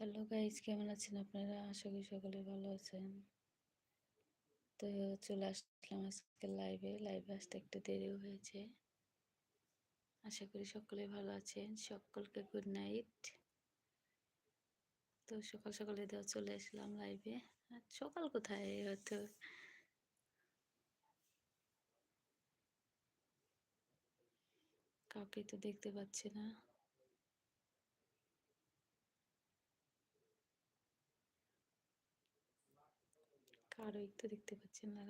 Hello guys কেমন আছেন আপনারা? আশা করি সকলে ভালো আছেন। তো চলে আসলাম আজকে লাইভে লাইভে আসতে একটু দেরিও হয়েছে। আশা করি সকলে ভালো আছেন। সকলকে গুড নাইট তো সকাল সকালে দেওয়া চলে আসলাম লাইভে আর সকাল কোথায়? হয়তো কাউকে তো দেখতে পাচ্ছি না। কারও একটু দেখতে পাচ্ছেন না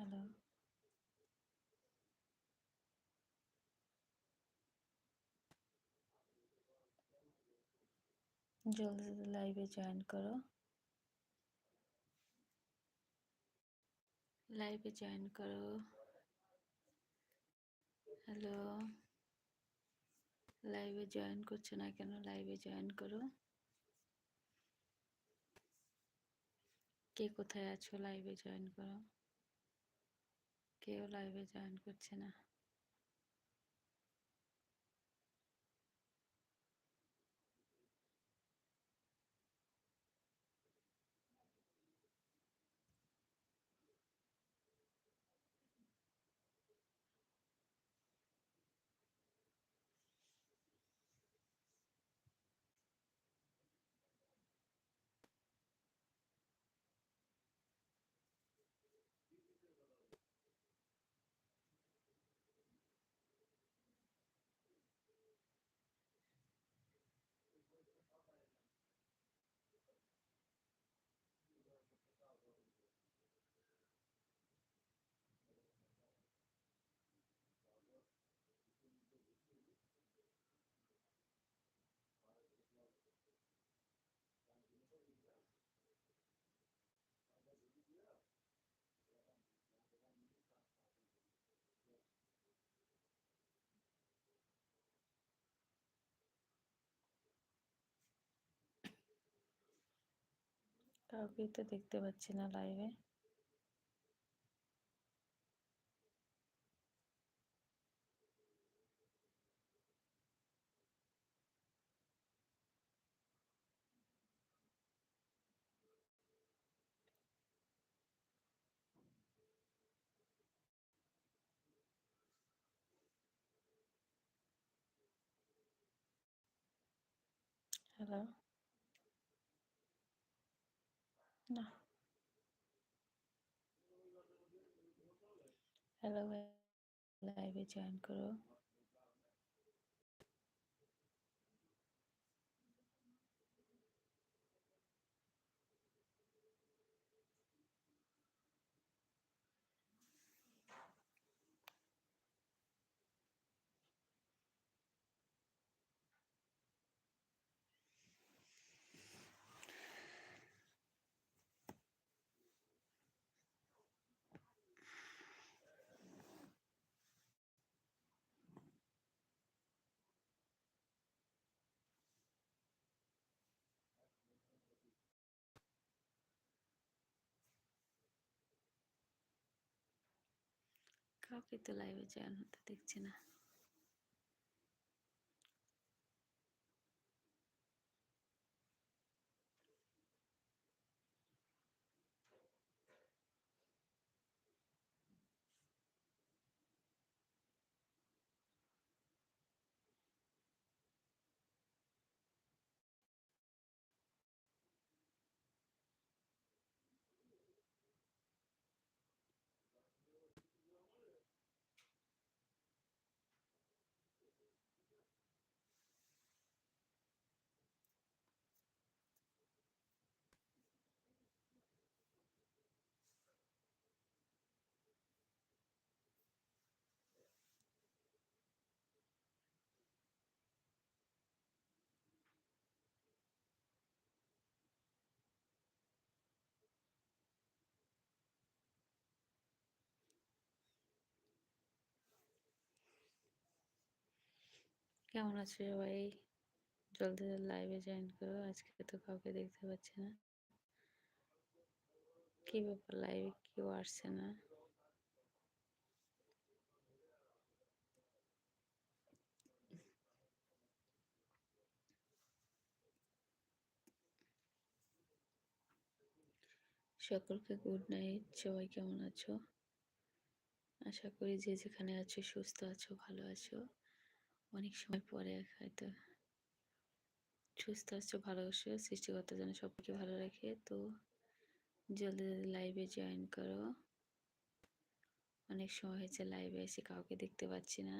হ্যালো জলদি লাইভে জয়েন করো। লাইভে জয়েন করো। হ্যালো লাইভে জয়েন করছ না কেন? লাইভে জয়েন করো। কে কোথায় আছো? লাইভে জয়েন করো। কেউ লাইভে জয়েন করছে না। কাউকে তো দেখতে পাচ্ছি না লাইভে হ্যালো না। হ্যালো লাইভে জয়েন করো। কাউকে তো লাইভে জয়েন হতে দেখছি না। কেমন আছো সবাই? জলদি জলদি লাইভে জয়েন করো। আজকে তো কাউকে দেখতে পাচ্ছি না। কি ব্যাপার লাইভে কেউ আসছে না? সকলকে গুড নাইট সবাই কেমন আছো? আশা করি যে যেখানে আছো, সুস্থ আছো, ভালো আছো। অনেক সময় পরে হয়তো সুস্থ আছো ভালো আছো সৃষ্টিকর্তা যেন সবাইকে ভালো রাখে, তো জলদি জলদি লাইভে জয়েন করো। অনেক সময় হয়েছে লাইভে এসে কাউকে দেখতে পাচ্ছি না।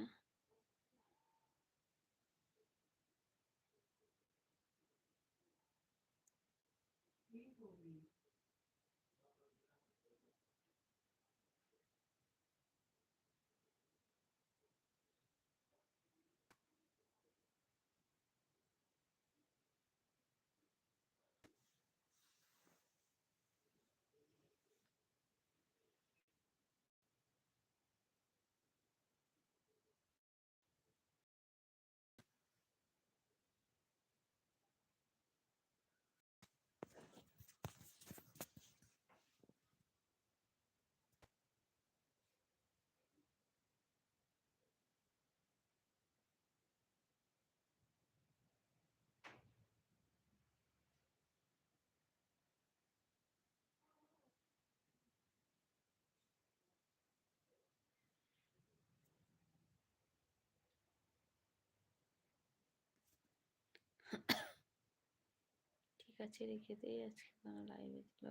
ঠিক আছে রেখে দিই আজকে কোনো লাইভে দিল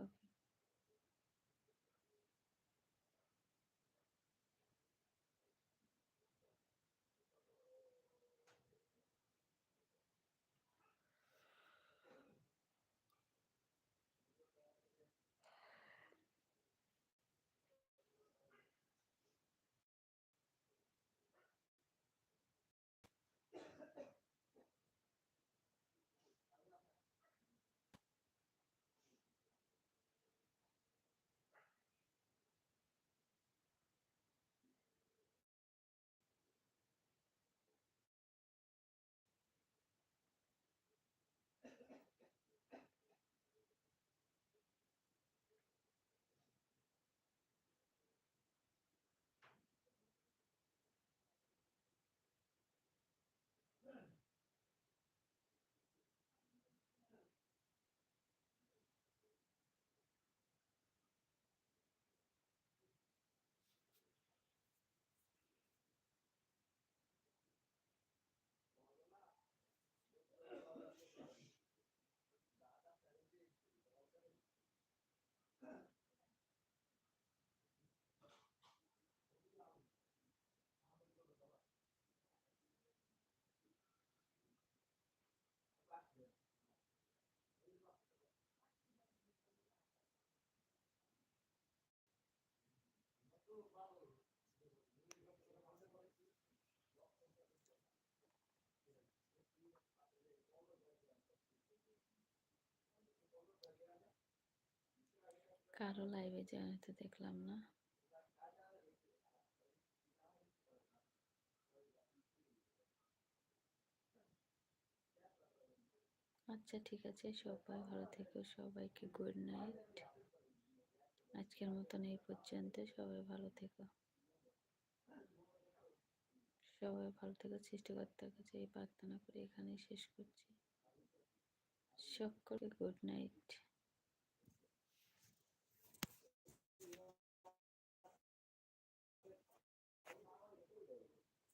কারও লাইভে হতে দেখলাম না। আচ্ছা ঠিক আছে, সবাই ভালো থেকো, সবাইকে গুড নাইট আজকের মতন এই পর্যন্ত, সবাই ভালো থেকো। সবাই ভালো থেকো সৃষ্টিকর্তার কাছে এই প্রার্থনা করে এখানেই শেষ করছি। সকলকে গুড নাইট